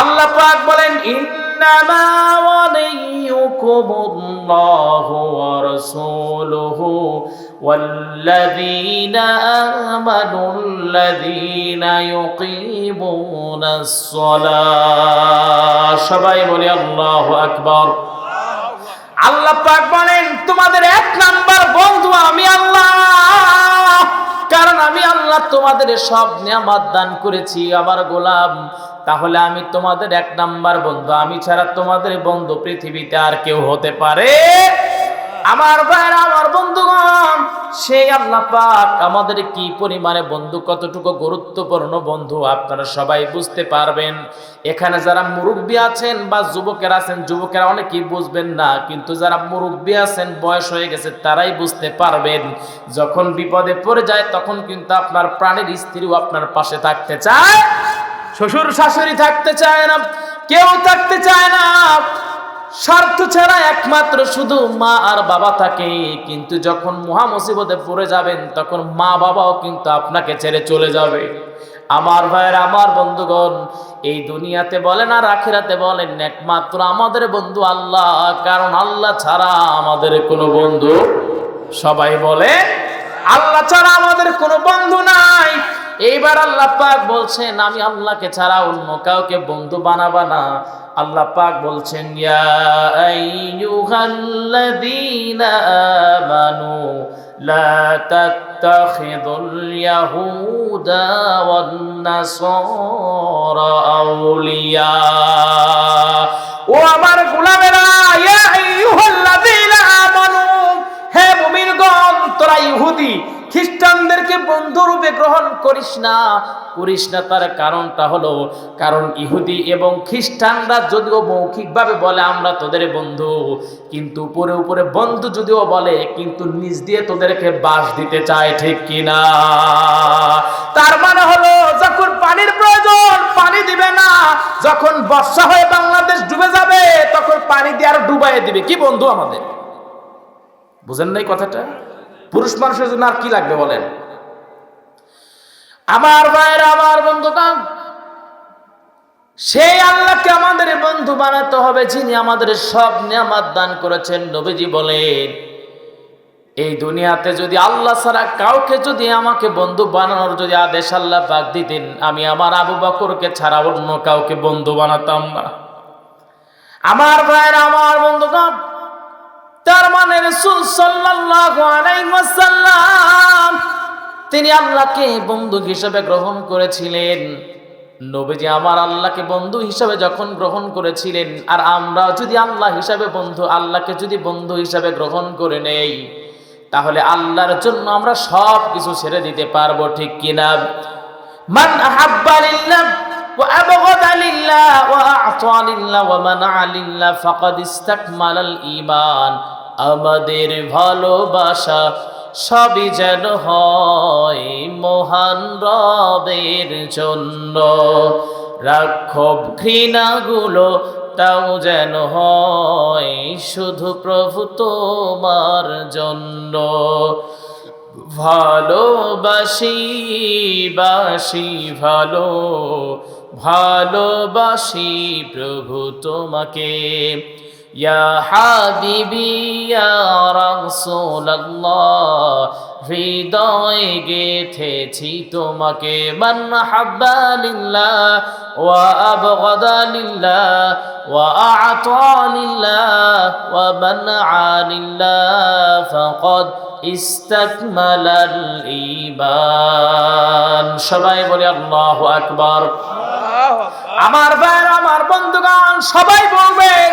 আল্লাহ পাক বলেন ইন্নামা ওয়ালিয়ুকুমুল্লাহু ওয়া রাসূলুহু ওয়াল্লাযীনা আমানু আল্লাযীনা ইউকিমুনাস সালাহ সবাই বলে আল্লাহু আকবার। আল্লাহ পাক বলেন তোমাদের এক নাম্বার বন্ধু আমি আল্লাহ কারণ আমি আল্লাহ তোমাদের সব নিয়ামত দান করেছি, আমার গোলাম। তাহলে আমি তোমাদের এক নাম্বার বন্ধু। আমি ছাড়া তোমাদের বন্ধু পৃথিবীতে আর কেউ হতে পারে আমার ভাইরা আমার বন্ধুগণ, সেই আল্লাহ পাক আমাদের কি পরিমাণে বন্ধু, কতটুকু গুরুত্বপূর্ণ বন্ধু আপনারা সবাই বুঝতে পারবেন। এখানে যারা মুরব্বী আছেন বা যুবকেরা আছেন, যুবকেরা অনেকেই বুঝবেন না, কিন্তু যারা মুরব্বী আছেন, বয়স হয়ে গেছে, তারাই বুঝতে পারবেন। যখন বিপদে পড়ে যায়, তখন কিন্তু আপনার প্রাণের স্ত্রীও আপনার পাশে থাকতে চায়, শ্বশুর শাশুড়ি থাকতে চায় না, কেউ থাকতে চায় না। স্বার্থ ছাড়া একমাত্র শুধু মা আর বাবা থাকে। কিন্তু যখন মহা মুসিবতে পড়ে যাবেন, তখন মা বাবাও কিন্তু আপনাকে ছেড়ে চলে যাবে। আমার ভাইয়ের, আমার বন্ধুগণ, এই দুনিয়াতে বলেন আর আখিরাতে বলেন, একমাত্র আমাদের বন্ধু আল্লাহ। কারণ আল্লাহ ছাড়া আমাদের কোনো বন্ধু সবাই বলে, আল্লাহ ছাড়া আমাদের কোনো বন্ধু নাই। এইবার আল্লাহ পাক বলছেন, আমি আল্লাহকে ছাড়া অন্য কাউকে বন্ধু বানাবা না। আল্লাহ পাক বলছেন ইয়া আইয়ুহাল্লাযীনা আমানু লা তাত্তাখিযুল ইয়াহুদা ওয়ান নাসারা আউলিয়া ও আমার গোলামেরা ইয়া ইহুদি খ্রিস্টানদেরকে বন্ধুরূপে গ্রহণ করিস না করিস না তার কারণটা হলো, কারণ ইহুদি এবং খ্রিস্টানরা যদিও মৌখিকভাবে বলে আমরা তোদের বন্ধু, কিন্তু উপরে উপরে বন্ধু যদিও বলে, কিন্তু নিজ দিয়ে তোদেরকে বাস দিতে চায় ঠিক কিনা। তার মানে হলো, যখন পানির প্রয়োজন, পানি দিবে না, যখন বর্ষা হয়ে বাংলাদেশ ডুবে যাবে, তখন পানি দিয়ে আরও ডুবাইয়ে দিবে। কি বন্ধু আমাদের? বুঝেন নাই কথাটা? পুরুষ মানুষের জন্য আর কি লাগবে বলেন? আমার ভাইয়ের, আমার বন্ধুগণ সেই আল্লাহকে আমাদের বন্ধু বানাতে হবে যিনি আমাদের সব নিয়ামত দান করেছেন, নবীজি বলেন, এই দুনিয়াতে যদি আল্লাহ ছাড়া কাউকে যদি আমাকে বন্ধু বানানোর যদি আদেশ আল্লাহ পাক দিতেন, আমি আমার আবু বকরকে ছাড়া অন্য কাউকে বন্ধু বানাতাম না। আমার ভাইয়ের, আমার বন্ধুগণ তার মানে রসুল সাল্লাল্লাহু আলাইহি ওয়াসাল্লাম তিনি আল্লাহকে বন্ধু হিসেবে গ্রহণ করেছিলেন নবীজি আমার আল্লাহকে বন্ধু হিসাবে যখন গ্রহণ করেছিলেন আর আমরা যদি আল্লাহ হিসাবে বন্ধু আল্লাহকে যদি বন্ধু হিসাবে গ্রহণ করে নেই তাহলে আল্লাহর জন্য আমরা সব কিছু ছেড়ে দিতে পারবো ঠিক কিনা মান আহাব্বা লিল্লাহ وأبغض لله وأعطى لله ومنع لله فقد استكمل الإيمان আমাদের ভালোবাসা সবই যেন হয় মহান রবের জন্য। রাক্ষব ঘৃণাগুলো তাও যেন হয় শুধু প্রভু তোমার জন্য। ভালোবাসি, বাসি, ভালো, ভালোবাসি প্রভু তোমাকে। ইয়া হাবিবি ইয়া রাসূলুল্লাহ হৃদয়ে গেথেছি তোমাকে। মান হাব্বা লিল্লাহ ওয়া আবগাদা লিল্লাহ ওয়া আ'তা লিল্লাহ ওয়া মানআ লিল্লাহ ফাকাদ ইস্তাকমালাল ঈমান সবাই বলে আল্লাহু আকবার। আমার ভাই আমার বন্ধুগণ সবাই বলবেন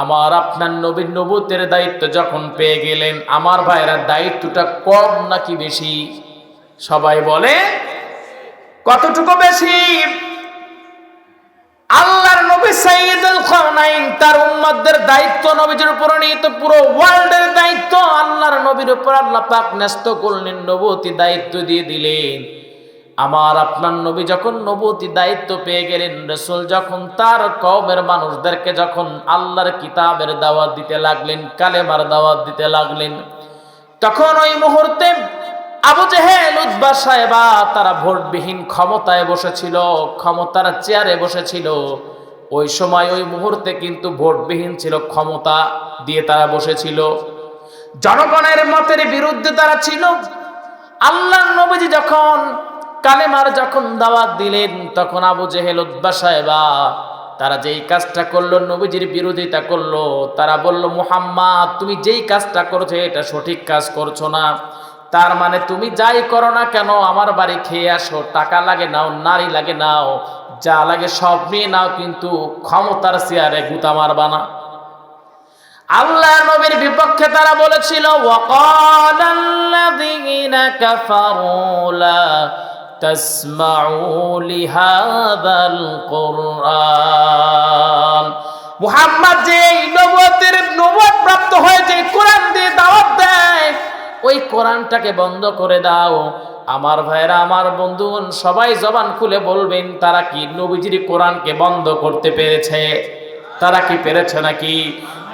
আমার আপনার নবীর নবুতের দায়িত্ব যখন পেয়ে গেলেন, আমার ভাইরা দায়িত্বটা কম নাকি বেশি? সবাই বলে, কতটুকু বেশি? আল্লাহর নবী সাইয়্যিদুল কাউনাইন তার উম্মতদের দায়িত্ব নবীজির উপর নিহিত, পুরো ওয়ার্ল্ডের দায়িত্ব আল্লাহর নবীর উপর আল্লাহ পাক ন্যস্ত করলেন নবুতি দায়িত্ব দিয়ে দিলেন। আমার আপনার নবী যখন নবুতি দায়িত্ব পেয়ে গেলেন, রসুল যখন তার কওমের মানুষদেরকে যখন আল্লাহর কিতাবের দাওয়াত দিতে লাগলেন, কালেমার দাওয়াত দিতে লাগলেন, তখন ওই মুহূর্তে আবু জেহেল উদ্বা সাহেবা তারা ভোটবিহীন ক্ষমতায় বসেছিল, ক্ষমতার চেয়ারে বসেছিল। ওই সময় ওই মুহূর্তে কিন্তু ভোটবিহীন ছিল ক্ষমতা দিয়ে তারা বসেছিল। জনগণের মতের বিরুদ্ধে তারা ছিল। আল্লাহ নবীজি যখন কালেমার যখন দাওয়াত দিলেন, তখন আবু জেহেল উদ্বা তারা যেই কাজটা করল, নবীজির বিরোধিতা করল, তারা বলল মোহাম্মা তুমি যেই কাজটা করছ, এটা সঠিক কাজ করছ না। তার মানে তুমি যাই করো না কেন, আমার বাড়ি খেয়ে আসো, টাকা লাগে নাও, নারী লাগে নাও, যা লাগে সব নিয়ে নাও, কিন্তু ক্ষমতার চেয়ারে গুতা মারবা না। আল্লাহ নবীর বিপক্ষে তারা বলেছিল تسمعوا لهذا القرآن মুহাম্মদ যে এই নবুয়তের নবুয়ত প্রাপ্ত হয়েছে কোরআন দিয়ে দাওয়াত দেয় ওই কোরআনটাকে বন্ধ করে দাও আমার ভাইরা আমার বন্ধুগণ সবাই জবান খুলে বলবেন তারা কি নবীজির কোরআনকে বন্ধ করতে পেরেছে তারা কি পেরেছে নাকি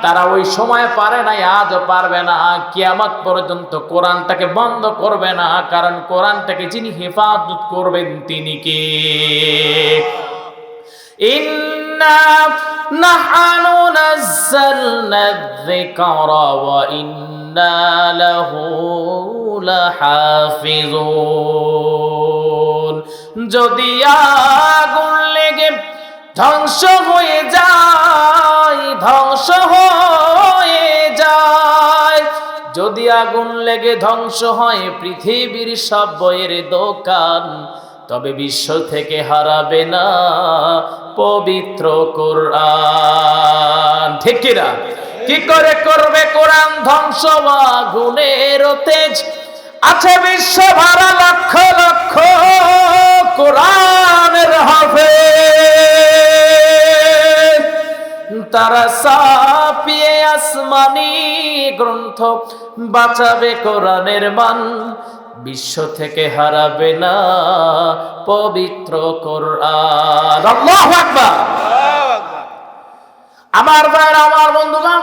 তারা ওই সময় পারে নাই, আজও পারবে না, কিয়ামত পর্যন্ত কোরআনটাকে বন্ধ করবে না, কারণ কোরআনটাকে যিনি হেফাজত করবেন তিনি কে? ইন্না যদি আগুন লেগে ধ্বংস হয়ে যায় যদি আগুন লেগে ধ্বংস হয় পৃথিবীর সব বইয়ের দোকান, তবে বিশ্ব থেকে হারাবে না পবিত্র কোরআন। ঠিক কি করে করবে কোরআন ধ্বংস? আগুনের তেজ? আছে বিশ্ব ভাড়া লক্ষ লক্ষ কোরআনের হবে তারা সাপিয়ে আসমানি গ্রন্থ বাঁচাবে কোরআনের মান, বিশ্ব থেকে হারাবে না পবিত্র কোরআন। আল্লাহু আমার ভাইয়ের, আমার বন্ধুগণ,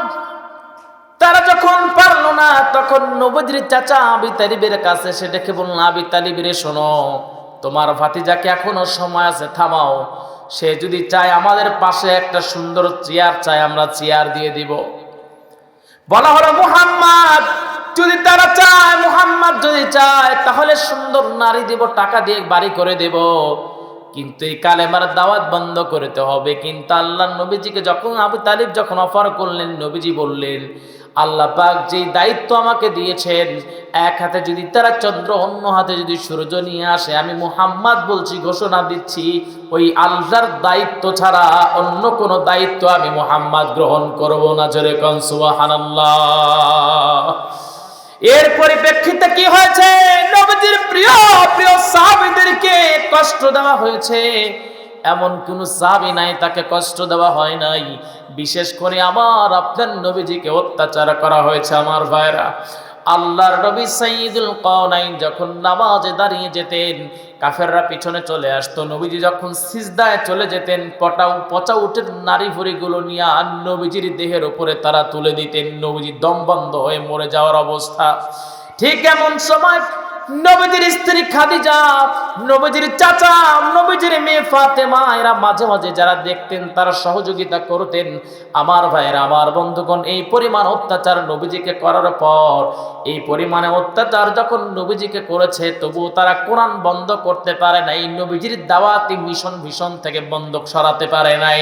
তারা যখন পারল না, তখন নবজির চাচা আবি তালিবের কাছে সে ডেকে বলল আবি তালিবিরে শোনো, তোমার ভাতিজাকে এখনও সময় আছে, থামাও। সে যদি চায় আমাদের পাশে একটা সুন্দর চেয়ার চায়, আমরা চেয়ার দিয়ে দিব। বলা হলো, মুহাম্মদ, যদি তারা চায়, মুহাম্মদ যদি চায়, তাহলে সুন্দর নারী দিব, টাকা দিয়ে বাড়ি করে দেব। কিন্তু এই কালেমার দাওয়াত বন্ধ করতে হবে। কিন্তু আল্লাহ নবীজিকে যখন আবু তালিব যখন অফার করলেন, নবীজি বললেন আল্লাহ পাক যে দায়িত্ব আমাকে দিয়েছেন, এক হাতে যদি তারা চন্দ্র, অন্য হাতে যদি সূর্য নিয়ে আসে, আমি মুহাম্মদ বলছি, ঘোষণা দিচ্ছি, ওই আল্লাহর দায়িত্ব ছাড়া অন্য কোনো দায়িত্ব আমি মুহাম্মদ গ্রহণ করব না, জোরে কন সুবহানাল্লাহ। এর পরিপ্রেক্ষিতে কি হয়েছে? নবীজির প্রিয় প্রিয় সাহাবীদেরকে কষ্ট দেওয়া হয়েছে। এমন কোন সাহাবী নাই, তাকে কষ্ট দেওয়া হয় নাই। বিশেষ করে আমার, আপনার নবীজিকে অত্যাচার করা হয়েছে আমার ভাইরা আল্লাহর নবী সাইয়্যিদুল কাওনাইন যখন নামাজে দাঁড়িয়ে যেতেন, কাফেররা পিছনে চলে আসতো। নবীজি যখন সিজদায় চলে যেতেন পটাও পচা উঠের নারী ভুড়িগুলো নিয়ে আর নবীজির দেহের উপরে তারা তুলে দিতেন। নবীজি দম বন্ধ হয়ে মরে যাওয়ার অবস্থা। ঠিক এমন সময় নবীজির স্ত্রী খাদিজা, নবীজির চাচা, নবীজির মেয়ে ফাতেমা, এরা মাঝে মাঝে যারা দেখতেন, তারা সহযোগিতা করতেন। আমার ভাইয়েরা, আমার বন্ধুগণ, এই পরিমাণ অত্যাচার নবীজিকে করার পর, এই পরিমাণে অত্যাচার যখন নবীজিকে করেছে, তবুও তারা কোরআন বন্ধ করতে পারে নাই, নবীজির দাওয়াতি মিশন ভীষণ থেকে বন্ধ সরাতে পারে নাই।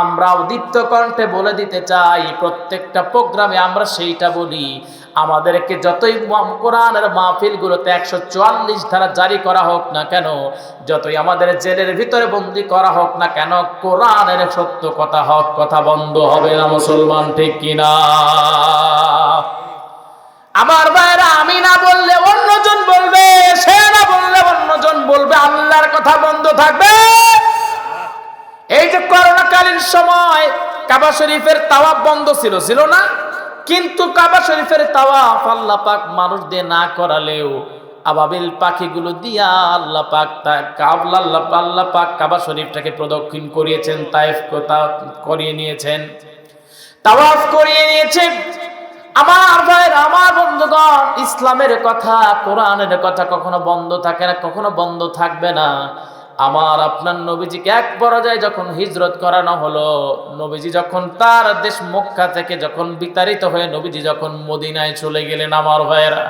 আমরাও দীপ্ত কণ্ঠে বলে দিতে চাই, প্রত্যেকটা প্রোগ্রামে আমরা সেইটা বলি। আমাদেরকে যতই কোরআনের মাহফিলগুলোতে একশো চুয়াল্লিশ ধারা জারি করা হোক না কেন, যতই আমাদের জেলের ভিতরে বন্দি করা হোক না কেন, কোরআনের সত্য কথা, হক কথা বন্ধ হবে না মুসলমান, ঠিক কিনা আমার ভাইরা আমি না বললে অন্যজন বলবে, সে না বললে অন্যজন বলবে, আল্লাহর কথা বন্ধ থাকবে। এই যে করোনাকালীন সময় কাবা শরীফের তাওয়াফ বন্ধ ছিল ছিল না? কিন্তু কাবা শরীফের তাওয়াফ আল্লাহ পাক মানুষ দিয়ে না করালেও আবাবিল পাখিগুলো দিয়া আল্লাহ পাক তা কাবলা আল্লাহ আল্লাহ পাক কাবা শরীফটাকে প্রদক্ষিণ করিয়েছেন তাইফ করিয়ে নিয়েছেন? তাওয়াফ করিয়ে নিয়েছেন। আমার ভাইয়ের, আমার বন্ধুগণ, ইসলামের কথা, কোরআনের কথা কখনো বন্ধ থাকে না, কখনো বন্ধ থাকবে না। আমার আপনার নবীজিকে এক পর্যায়ে যখন হিজরত করানো হলো, নবীজি যখন তার দেশ মক্কা থেকে যখন বিতাড়িত হয়ে নবীজি যখন মদিনায় চলে গেলেন, আমার ভাইয়েরা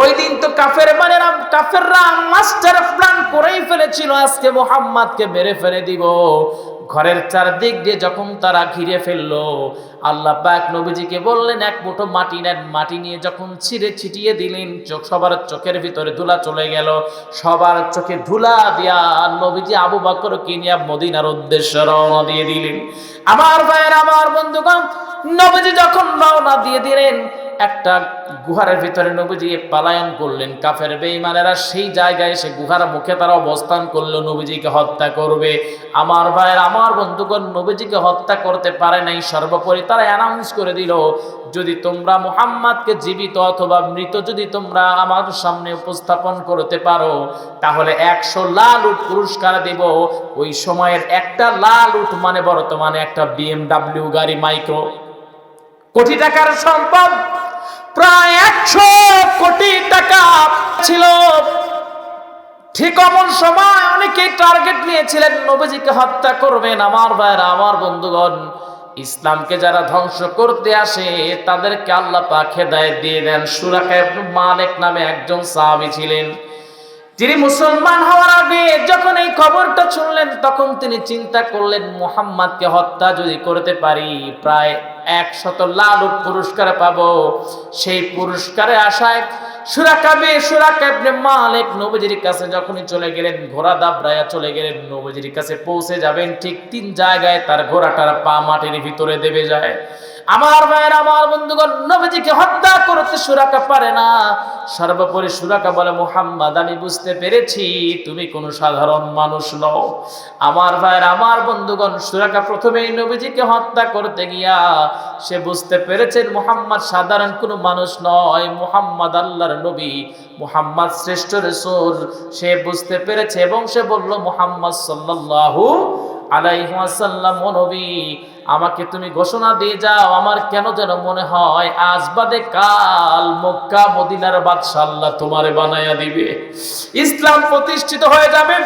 ওই দিন তো কাফের মানেরা কাফেররা মাস্টার প্ল্যান করেই ফেলেছিল, আজকে মোহাম্মদকে মেরে ফেলে দিব। ঘরের চারদিক দিয়ে যখন তারা ঘিরে ফেলল, আল্লাহ পাক নবীজিকে বললেন, এক মুঠো মাটি নেন। মাটি নিয়ে যখন ছিঁড়ে ছিটিয়ে দিলেন, চোখ সবার চোখের ভিতরে ধুলা চলে গেল। সবার চোখে ধুলা দিয়া নবীজি আবু বকর কিনিয়া মদিনার উদ্দেশ্যে রওনা দিয়ে দিলেন। আমার ভাইয়ের, আমার বন্ধুগণ, নবীজি যখন রওনা দিয়ে দিলেন একটা গুহারের ভিতরে নবীজি পালায়ন করলেন। কাফের বেঈমানেরা সেই জায়গায় সে গুহার মুখে তারা অবস্থান করল, নবীজিকে হত্যা করবে। আমার ভাইয়ের, আমার বন্ধুগণ, নবীজিকে হত্যা করতে পারে নাই। সর্বোপরি তারা অ্যানাউন্স করে দিল, যদি তোমরা মুহাম্মাদকে জীবিত অথবা মৃত যদি তোমরা আমার সামনে উপস্থাপন করতে পারো, তাহলে একশো লাল উট পুরস্কার দেব। ওই সময়ের একটা লাল উট মানে বর্তমানে একটা বিএমডাব্লিউ গাড়ি, মাইক্রো। কোটি টাকার সম্পদ, প্রায় একশো কোটি টাকা ছিল। ঠিক অমন সময় অনেকেই টার্গেট নিয়েছিলেন, নবীজিকে হত্যা করবেন। আমার ভাইরা আমার বন্ধুগণ, ইসলামকে যারা ধ্বংস করতে আসে, তাদেরকে আল্লাহ পাক হেদায়েত দিয়ে দেন। সুরাকা মালিক নামে একজন সাহাবী ছিলেন। তিনি মুসলমান হওয়ার আগে যখন এই খবরটা শুনলেন, তখন তিনি চিন্তা করলেন, মুহাম্মাদকে হত্যা যদি করতে পারি, প্রায় একশত লাল পুরস্কার পাবো। সেই পুরস্কারে আশায় সুরাকাবে সুরাকাবনে মালিক নবীজির কাছে যখনই চলে গেলেন, ঘোড়া দাবড়ায়া চলে গেলেন, নবীজির কাছে পৌঁছে যাবেন, ঠিক তিন জায়গায় তার ঘোড়াটার পা মাটির ভিতরে দেবে যায়। আমার ভাইয়ের, আমার বন্ধুগণ, নবীজিকে হত্যা করতে সুরাকা পারে না। সর্বোপরি সুরাকা বলে, মোহাম্মদ, আমি বুঝতে পেরেছি, তুমি কোনো সাধারণ মানুষ নও। আমার ভাইয়ের, আমার বন্ধুগণ, সুরাকা প্রথমেই নবীজিকে হত্যা করতে গিয়া, সে বুঝতে পেরেছেন মোহাম্মদ সাধারণ কোনো মানুষ নয়। মোহাম্মদ আল্লাহর নবী, মোহাম্মদ শ্রেষ্ঠ রসুল। সে বুঝতে পেরেছে এবং সে বলল, মোহাম্মদ সাল্লাল্লাহু আলাইহাসাল্লাম নবী আমাকে তুমি ঘোষণা দিয়ে যাও, আমার কেন যেন মনে হয় আজ বাদে কাল মক্কা মদিনার বাদশাল্লাহ তোমারে বানাইয়া দিবে। ইসলাম প্রতিষ্ঠিত হয়ে যাবে।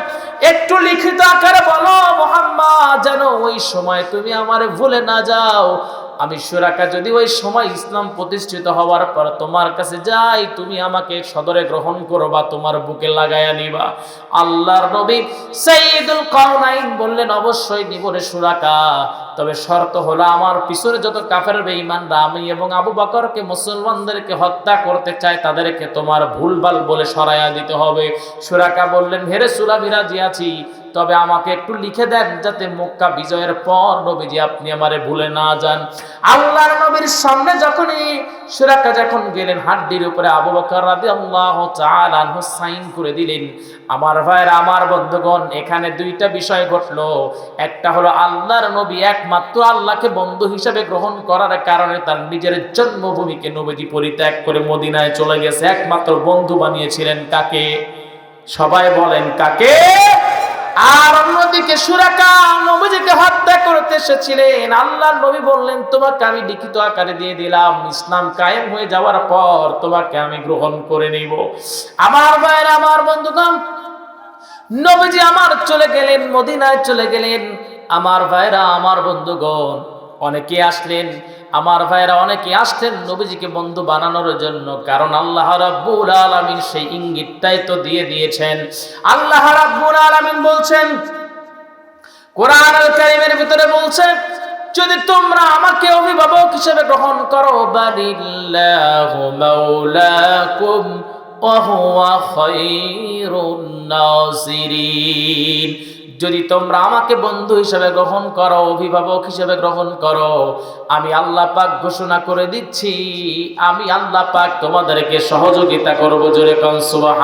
একটু লিখিত আকারে বলো মোহাম্মদ যেন ওই সময় তুমি আমারে ভুলে না যাও। আমি সুরাকা যদি ওই সময় ইসলাম প্রতিষ্ঠিত হওয়ার পর তোমার কাছে যাই, তুমি আমাকে সদরে গ্রহণ করো বা তোমার বুকে লাগাইয়া নিবা। আল্লাহর নবী সাইয়্যিদুল কাউনাইন বললেন, অবশ্যই নিব রে সুরাকা। তবে শর্ত হলো আমার পিছনে যত কাফের বেঈমানরা, আমি এবং আবু বকরকে, মুসলমানদেরকে হত্যা করতে চায় তাদেরকে তোমার ভুলভাল বলে সরাইয়া দিতে হবে। সুরাকা বললেন হেরে সুরাবিরা আছি। তবে আমাকে একটু লিখে দেন যাতে মক্কা বিজয়ের পর নবীজি আপনি আমারে ভুলে না যান। আল্লাহর নবীর সামনে যখনই সুরাকা যখন গেলেন, হাড্ডির উপরে আবু বকর রাদিয়াল্লাহু তাআলা সাইন করে দিলেন, আমার ভাইয়ের, আমার বন্ধুগণ, এখানে দুইটা বিষয় ঘটলো। একটা হলো আল্লাহর নবী একমাত্র আল্লাহকে বন্ধু হিসেবে গ্রহণ করার কারণে তার নিজের জন্মভূমিকে নবীজি পরিত্যাগ করে মদিনায় চলে গেছে। একমাত্র বন্ধু বানিয়েছিলেন কাকে? সবাই বলেন কাকে? আর অন্যদিকে সুরাকা নবীজিকে হত্যা করতে এসেছিলেন, আল্লাহ নবী বললেন, তোমাকে আমি লিখিত আকারে দিয়ে দিলাম। ইসলাম কায়েম হয়ে যাওয়ার পর তোমাকে আমি গ্রহণ করে নিব। আমার ভাইয়ের, আমার বন্ধুগণ, নবীজি আমার চলে গেলেন, মদিনায় চলে গেলেন। আমার ভাইরা আমার বন্ধুগণ, অনেকে আসলেন আমার ভাইরা অনেকে আসলেন নবীজিকে বন্ধু বানানোর জন্য, কারণ আল্লাহ রাব্বুল আলামিন সেই ইঙ্গিতটাই তো দিয়ে দিয়েছেন। আল্লাহ রাব্বুল আলামিন বলছেন কোরআন আল কারীমের ভিতরে বলছেন যদি তোমরা আমাকে অভিভাবক হিসেবে গ্রহণ করো বালিল্লাহু মাওলাকুম ওয়া হুয়া খায়রুন নাসিরিন। যদি তোমরা আমাকে বন্ধু হিসেবে গ্রহণ করো, অভিভাবক হিসেবে গ্রহণ করো, আমি আল্লাহ পাক ঘোষণা করে দিচ্ছি, আমি আল্লাহ পাক তোমাদেরকে সহযোগিতা করব জোরে কনসুবাহ